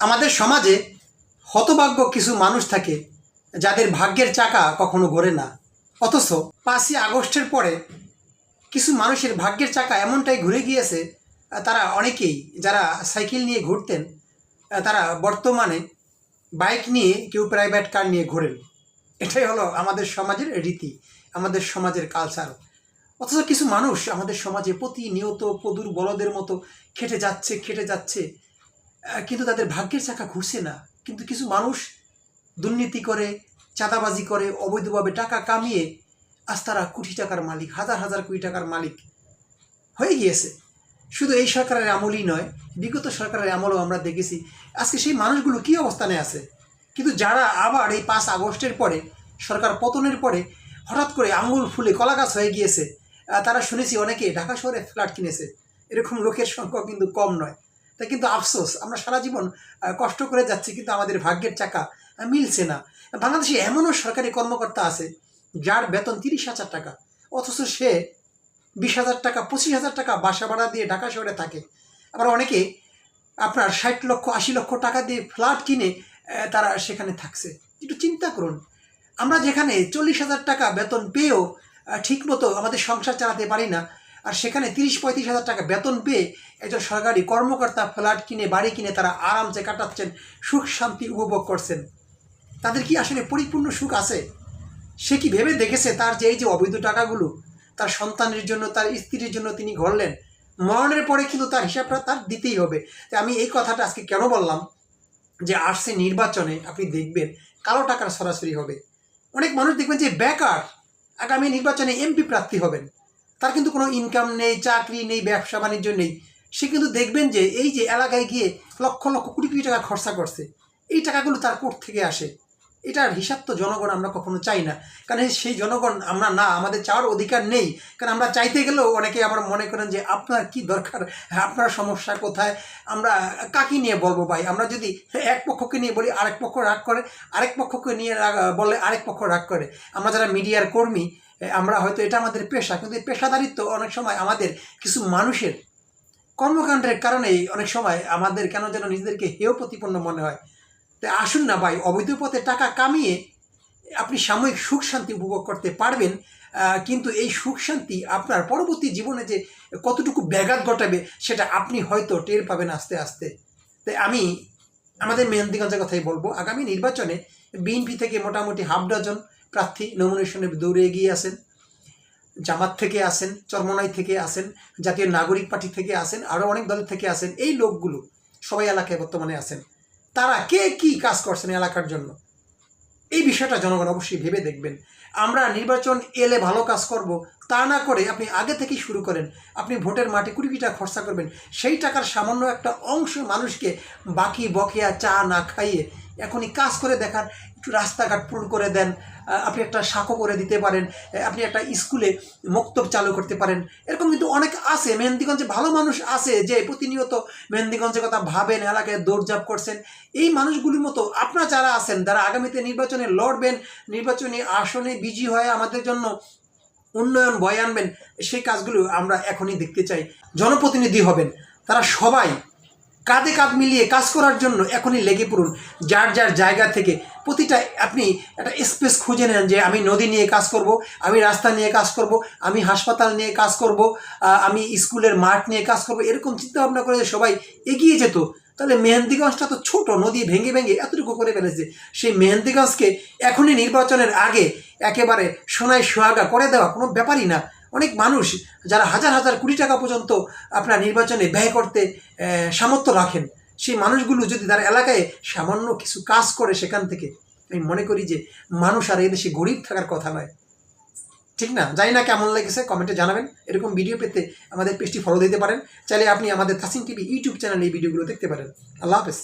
আমাদের সমাজে হতভাগ্য কিছু মানুষ থাকে যাদের ভাগ্যের চাকা কখনো ঘোরে না। অথচ পাঁচই আগস্টের পরে কিছু মানুষের ভাগ্যের চাকা এমনটাই ঘুরে গিয়েছে, তারা অনেকেই যারা সাইকেল নিয়ে ঘুরতেন, তারা বর্তমানে বাইক নিয়ে কেউ প্রাইভেট কার নিয়ে ঘোরেন। এটাই হলো আমাদের সমাজের রীতি, আমাদের সমাজের কালচার অথচ কিছু মানুষ আমাদের সমাজে প্রতিনিয়ত পদুর বলদের মতো খেটে যাচ্ছে খেটে যাচ্ছে। কিন্তু তাদের ভাগ্যের চাকা ঘুরছে না। কিন্তু কিছু মানুষ দুর্নীতি করে, চাঁদাবাজি করে, অবৈধভাবে টাকা কামিয়ে আজ তারা কোটি টাকার মালিক, হাজার হাজার কোটি টাকার মালিক হয়ে গিয়েছে। শুধু এই সরকারের আমলই নয়, বিগত সরকারের আমলও আমরা দেখেছি। আজকে সেই মানুষগুলো কী অবস্থানে আছে? কিন্তু যারা আবার এই পাঁচ আগস্টের পরে, সরকার পতনের পরে হঠাৎ করে আঙুল ফুলে কলা গাছ হয়ে গিয়েছে তারা শুনেছি অনেকে ঢাকা শহরে ফ্ল্যাট কিনেছে। এরকম লোকের সংখ্যা কিন্তু কম নয়। তাই কিন্তু আফসোস, আমরা সারা জীবন কষ্ট করে যাচ্ছি কিন্তু আমাদের ভাগ্যের চাকা মিলছে না। বাংলাদেশে এমনও সরকারি কর্মকর্তা আছে যার বেতন তিরিশ হাজার টাকা, অথচ সে বিশ হাজার টাকা, পঁচিশ হাজার টাকা বাসা ভাড়া দিয়ে ঢাকা শহরে থাকে। আবার অনেকে আপনার ষাট লক্ষ, আশি লক্ষ টাকা দিয়ে ফ্ল্যাট কিনে তারা সেখানে থাকছে। একটু চিন্তা করুন, আমরা যেখানে চল্লিশ হাজার টাকা বেতন পেয়েও ঠিকমতো আমাদের সংসার চালাতে পারি না আর সেখানে তিরিশ পঁয়ত্রিশ হাজার টাকা বেতন পেয়ে একজন সরকারি কর্মকর্তা ফ্ল্যাট কিনে, বাড়ি কিনে তারা আরামসে কাটাচ্ছেন, সুখ শান্তি উপভোগ করছেন। তাদের কি আসলে পরিপূর্ণ সুখ আছে? সে কি ভেবে দেখেছে তার যে এই যে অবৈধ টাকাগুলো, তার সন্তানের জন্য, তার স্ত্রীর জন্য তিনি ঘরলেন? মরণের পরে কিন্তু তার হিসাবটা তার দিতেই হবে। তাই আমি এই কথাটা আজকে কেন বললাম? যে আসছে নির্বাচনে, আপনি দেখবেন কালো টাকার সরাসরি হবে। অনেক মানুষ দেখবেন যে বেকার, আগামী নির্বাচনে এমপি প্রার্থী হবেন। তার কিন্তু কোনো ইনকাম নেই, চাকরি নেই, ব্যবসা বাণিজ্য নেই। সে কিন্তু দেখবেন যে এই যে এলাকায় গিয়ে লক্ষ লক্ষ কোটি কোটি টাকা খরচা করছে, এই টাকাগুলো তার কোর্ট থেকে আসে। এটার হিসাব তো জনগণ আমরা কখনো চাই না। কারণ সেই জনগণ আমরা না, আমাদের চাওয়ার অধিকার নেই। কারণ আমরা চাইতে গেলেও অনেকে আবার মনে করেন যে আপনার কি দরকার, আপনার সমস্যা কোথায়? আমরা কাকে নিয়ে বলব ভাই? আমরা যদি এক পক্ষকে নিয়ে বলি, আরেক পক্ষ রাগ করে, আরেক পক্ষকে নিয়ে বলে আরেক পক্ষ রাগ করে। আমরা যারা মিডিয়ার কর্মী আমরা হয়তো এটা আমাদের পেশা, কিন্তু এই পেশাদারিত্ব অনেক সময় আমাদের কিছু মানুষের কর্মকাণ্ডের কারণেই অনেক সময় আমাদের কেন যেন নিজেদেরকে হেয় প্রতিপন্ন মনে হয়। তাই আসুন না ভাই, অবৈধ পথে টাকা কামিয়ে আপনি সাময়িক সুখ শান্তি উপভোগ করতে পারবেন কিন্তু এই সুখ শান্তি আপনার পরবর্তী জীবনে যে কতটুকু ব্যাঘাত ঘটাবে, সেটা আপনি হয়তো টের পাবেন আস্তে আস্তে। তাই আমি আমাদের মেহেন্দিগঞ্জের কথাই বলব, আগামী নির্বাচনে বিএনপি থেকে মোটামুটি হাফ ডজন প্রার্থী নমিনেশনে দৌড়ে এগিয়ে আসেন, জামাত থেকে আসেন, চরমনাই থেকে আসেন, জাতীয় নাগরিক পার্টি থেকে আসেন আরও অনেক দল থেকে আসেন, এই লোকগুলো সবাই এলাকায় বর্তমানে আসেন। তারা কে কি কাজ করছেন এলাকার জন্য? এই বিষয়টা জনগণ অবশ্যই ভেবে দেখবেন। আমরা নির্বাচন এলে ভালো কাজ করব তা না করে আপনি আগে থেকেই শুরু করেন। আপনি ভোটের মাঠে কুড়ি কোটি টাকা খরচা করবেন। সেই টাকার সামান্য একটা অংশ মানুষকে বাকি বকেয়া চা না খাইয়ে এখনই কাজ করে দেখান, একটু রাস্তাঘাট পূরণ করে দেন আপনি একটা শাখো করে দিতে পারেন আপনি একটা স্কুলে মক্তব চালু করতে পারেন। এরকম কিন্তু অনেক আছে। মেহেন্দিগঞ্জে ভালো মানুষ আছে যে প্রতিনিয়ত মেহেন্দিগঞ্জের কথা ভাবেন, এলাকায় দৌড়ঝাঁপ করছেন। এই মানুষগুলির মতো আপনারা যারা আছেন, যারা আগামীতে নির্বাচনে লড়বেন, নির্বাচনী আসনে বিজি হয়ে আমাদের জন্য উন্নয়ন বয়ে আনবেন, সেই কাজগুলো আমরা এখনই দেখতে চাই। জনপ্রতিনিধি হবেন, তারা সবাই কাঁধে কাঁধ মিলিয়ে কাজ করার জন্য এখনই লেগে পড়ুন। যার যার জায়গা থেকে প্রতিটা আপনি একটা স্পেস খুঁজে নেন যে আমি নদী নিয়ে কাজ করব, আমি রাস্তা নিয়ে কাজ করব, আমি হাসপাতাল নিয়ে কাজ করব আমি স্কুলের মাঠ নিয়ে কাজ করব, এরকম চিন্তা ভাবনা করে সবাই এগিয়ে যেত। তাহলে মেহেন্দিগঞ্জটা তো ছোট, নদী ভেঙে ভেঙে এতটুকু করে ফেলেছে। সেই মেহেন্দিগঞ্জকে এখনই নির্বাচনের আগে একেবারে সোনায় সোহাগা করে দেওয়া কোনো ব্যাপারই না। অনেক মানুষ যারা হাজার হাজার কোটি টাকা পর্যন্ত আপনার নির্বাচনে ব্যয় করতে সামর্থ্য রাখেন, সেই মানুষগুলো যদি তার এলাকায় সামান্য কিছু কাজ করে সেখান থেকে, আমি মনে করি যে মানুষ আর এদেশে গরিব থাকার কথা নয়। ঠিক না? জানি না কেমন লেগেছে কমেন্টে জানাবেন। এরকম ভিডিও পেতে আমাদের পেজটি ফলো দিতে পারেন। চাইলে আপনি আমাদের তাসিন টিভি ইউটিউব চ্যানেলে এই ভিডিওগুলো দেখতে পারেন। আল্লাহ হাফেজ।